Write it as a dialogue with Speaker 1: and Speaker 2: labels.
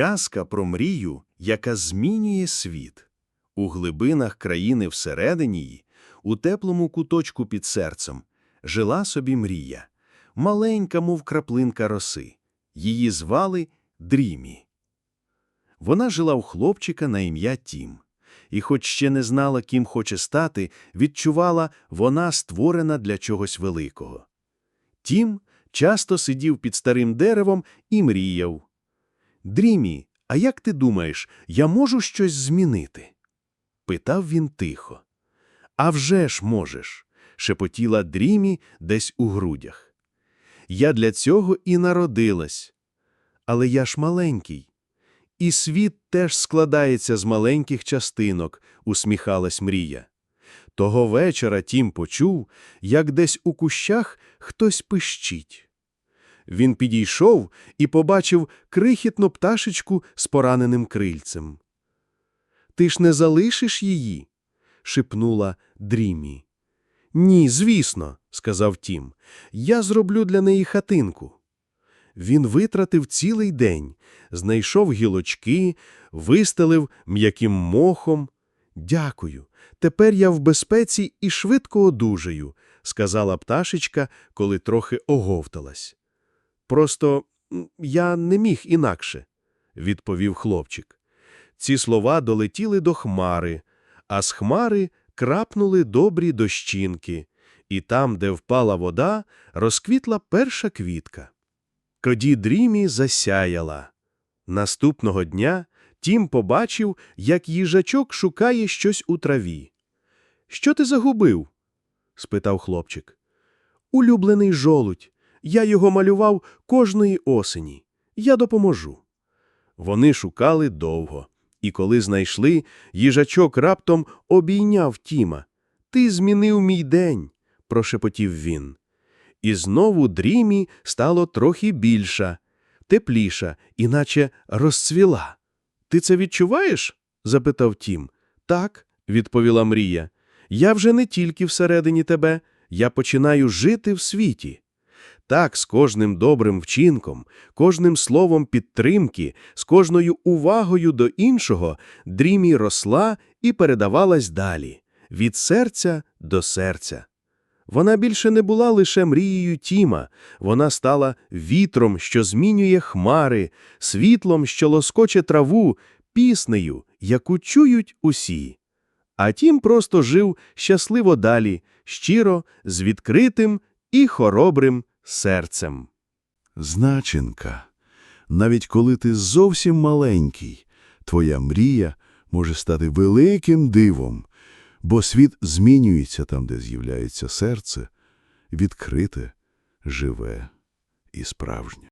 Speaker 1: Казка про мрію, яка змінює світ. У глибинах країни всередині її, у теплому куточку під серцем, жила собі мрія, маленька, мов краплинка роси. Її звали Дрімі. Вона жила у хлопчика на ім'я Тім. І хоч ще не знала, ким хоче стати, відчувала, вона створена для чогось великого. Тім часто сидів під старим деревом і мріяв. Дрімі, а як ти думаєш, я можу щось змінити? питав він тихо. «А вже ж можеш, шепотіла Дрімі десь у грудях. Я для цього і народилась. Але я ж маленький. І світ теж складається з маленьких частинок, усміхалась мрія. Того вечора Тім почув, як десь у кущах хтось пищить. Він підійшов і побачив крихітну пташечку з пораненим крильцем. Ти ж не залишиш її? шепнула Дрімі. Ні, звісно, сказав Тім. Я зроблю для неї хатинку. Він витратив цілий день, знайшов гілочки, вистелив м'яким мохом. Дякую. Тепер я в безпеці і швидко одужаю, сказала пташечка, коли трохи оговталась. Просто я не міг інакше, відповів хлопчик. Ці слова долетіли до хмари, а з хмари крапнули добрі дощинки, і там, де впала вода, розквітла перша квітка. Тоді Дрімі засяяла. Наступного дня Тім побачив, як їжачок шукає щось у траві. Що ти загубив? спитав хлопчик. Улюблений жолудь. Я його малював кожної осені. Я допоможу. Вони шукали довго, і коли знайшли, їжачок раптом обійняв Тіма. Ти змінив мій день, прошепотів він. І знову дрімі стало трохи більша, тепліша, іначе розцвіла. Ти це відчуваєш? запитав Тім. Так, відповіла Мрія. Я вже не тільки всередині тебе, я починаю жити в світі. Так, з кожним добрим вчинком, кожним словом підтримки, з кожною увагою до іншого дрімі росла і передавалась далі, від серця до серця. Вона більше не була лише мрією Тіма, вона стала вітром, що змінює хмари, світлом, що лоскоче траву, піснею, яку чують усі. А Тім просто жив щасливо далі, щиро, з відкритим і хоробрим серцем.
Speaker 2: Значенка, навіть коли ти зовсім маленький, твоя мрія може стати великим дивом, бо світ змінюється там, де з'являється серце, відкрите, живе і справжнє.